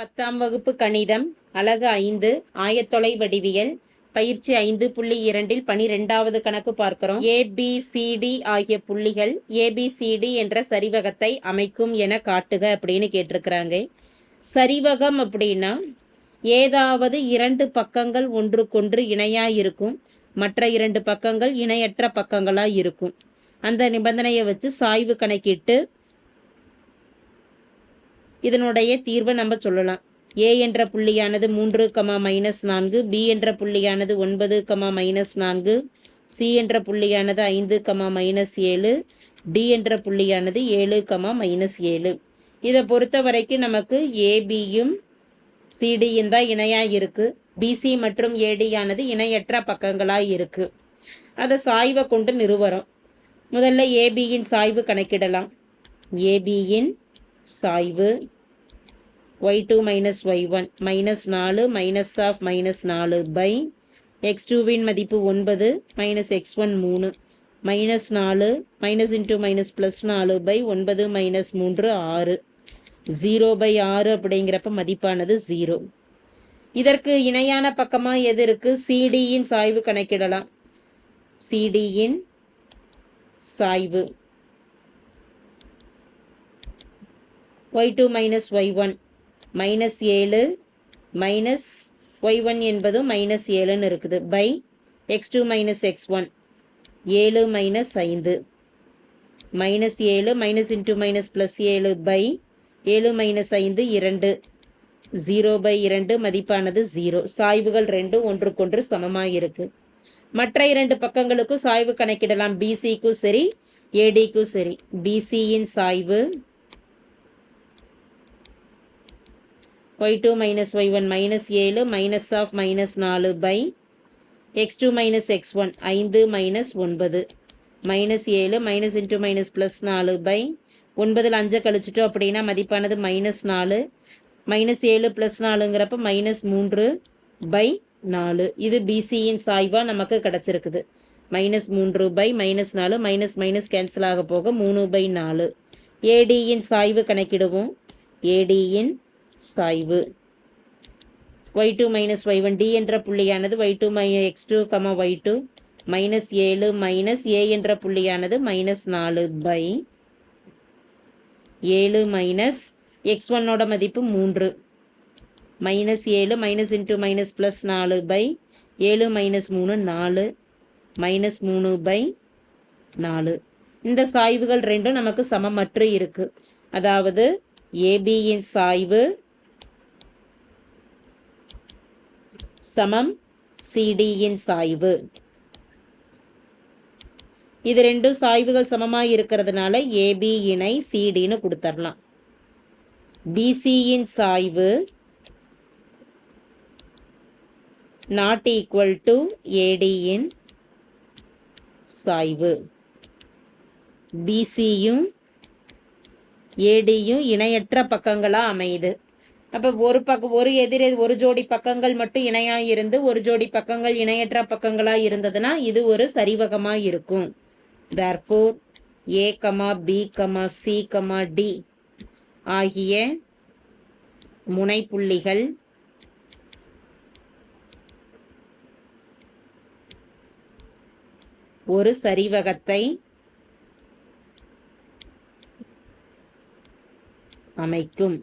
பத்தாம் வகுப்பு கணிதம் அலகு ஐந்து ஆயத்தொலை வடிவியல் பயிற்சி ஐந்து புள்ளி இரண்டில் பனிரெண்டாவது கணக்கு பார்க்கிறோம். ஏபிசிடி ஆகிய புள்ளிகள் ஏபிசிடி என்ற சரிவகத்தை அமைக்கும் என காட்டுக அப்படின்னு கேட்டிருக்கிறாங்க. சரிவகம் அப்படின்னா ஏதாவது இரண்டு பக்கங்கள் ஒன்றுக்கொன்று இணையா இருக்கும். மற்ற இரண்டு பக்கங்கள் இணையற்ற பக்கங்களா இருக்கும். அந்த நிபந்தனையை வச்சு சாய்வு கணக்கிட்டு இதனுடைய தீர்வை நம்ம சொல்லலாம். ஏ என்ற புள்ளியானது மூன்று கமா மைனஸ் நான்கு பி என்ற புள்ளியானது ஒன்பது கமா மைனஸ் நான்கு சி என்ற புள்ளியானது ஐந்து கமா மைனஸ் ஏழு டி என்ற புள்ளியானது ஏழு கமா மைனஸ் ஏழு. இதை பொறுத்த வரைக்கும் நமக்கு ஏபியும் சிடியும் தான் இணையாக இருக்குது பிசி மற்றும் ஏடியானது இணையற்ற பக்கங்களாக இருக்குது அதை சாய்வை கொண்டு நிறுவரம் முதல்ல ஏபியின் சாய்வு கணக்கிடலாம். ஏபியின் சாய்வு. Y two minus Y one minus நாலு மைனஸ் ஆஃப் மைனஸ் நாலு பை எக்ஸ் டூவின் மதிப்பு ஒன்பது மைனஸ் எக்ஸ் ஒன் மூணு மைனஸ் நாலு மைனஸ் இன்டூ மைனஸ் ப்ளஸ் நாலு பை ஒன்பது மைனஸ் மூன்று ஆறு. ஜீரோ பை ஆறு அப்படிங்கிறப்ப மதிப்பானது ஜீரோ இதற்கு இணையான பக்கமாக எது இருக்குது சிடியின் சாய்வு கணக்கிடலாம். சிடியின் சாய்வு. Y two minus Y one minus ஏழு மைனஸ் ஒய் ஒன் என்பதும் மைனஸ் ஏழுன்னு இருக்குது. By X two minus X one ஏழு மைனஸ் ஐந்து மைனஸ் ஏழு மைனஸ் இன்டூ மைனஸ் ப்ளஸ் ஏழு பை ஏழு மைனஸ் ஐந்து இரண்டு ஜீரோ பை இரண்டு மதிப்பானது ஜீரோ சாய்வுகள் ரெண்டு ஒன்றுக்கொன்று சமமாக இருக்கு. மற்ற இரண்டு பக்கங்களுக்கும் சாய்வு கணக்கிடலாம். பிசிக்கும் சரி ஏடிக்கும் சரி. பிசியின் சாய்வு Y two minus Y one minus ஏழு மைனஸ் ஆஃப் மைனஸ் நாலு by X two minus X one ஐந்து மைனஸ் ஒன்பது. மைனஸ் ஏழு மைனஸ் இன்டூ மைனஸ் ப்ளஸ் நாலு பை ஒன்பதில் அஞ்சை கழிச்சிட்டோம் அப்படின்னா மதிப்பானது மைனஸ் நாலு. மைனஸ் ஏழு ப்ளஸ் நாலுங்கிறப்ப மைனஸ் மூன்று பை நாலு. இது பிசியின் சாய்வாக நமக்கு கிடச்சிருக்குது. மைனஸ் மூன்று பை மைனஸ் நாலு மைனஸ் மைனஸ் கேன்சல் ஆக போக மூணு பை நாலு. ஏடியின் சாய்வு கணக்கிடுவோம். ஏடியின் சாய்வு. Y two minus Y one D என்ற புள்ளியானது Y two my X two comma Y two minus ஏழு மைனஸ் ஏ என்ற புள்ளியானது மைனஸ் நாலு பை ஏழு மைனஸ் எக்ஸ் ஒன்னோட மதிப்பு மூன்று. மைனஸ் ஏழு மைனஸ் இன்ட்டு மைனஸ் ப்ளஸ் நாலு பை ஏழு மைனஸ் மூணு நாலு மைனஸ் மூணு பை நாலு. இந்த சாய்வுகள் ரெண்டும் நமக்கு சமமற்று இருக்குது அதாவது ஏபியின் சாய்வு சமம். சிடியின் சாய்வு. இது ரெண்டும் சாய்வுகள் சமமாக இருக்கிறதுனால ஏபி இணை சிடின்னு கொடுத்துடலாம் பிசியின் சாய்வு நாட் ஈக்குவல் டு ஏடியின் சாய்வு. பிசியும் ஏடியும் இணையற்ற பக்கங்களாக அமையுது. அப்போ ஒரு பக்கம் ஒரு எதிர் ஒரு ஜோடி பக்கங்கள் மட்டும் இணையாக இருந்து ஒரு ஜோடி பக்கங்கள் இணையற்ற பக்கங்களாக இருந்ததுன்னா இது ஒரு சரிவகமாக இருக்கும். Therefore A comma B comma C comma D ஆகிய முனைப்புள்ளிகள் ஒரு சரிவகத்தை அமைக்கும்.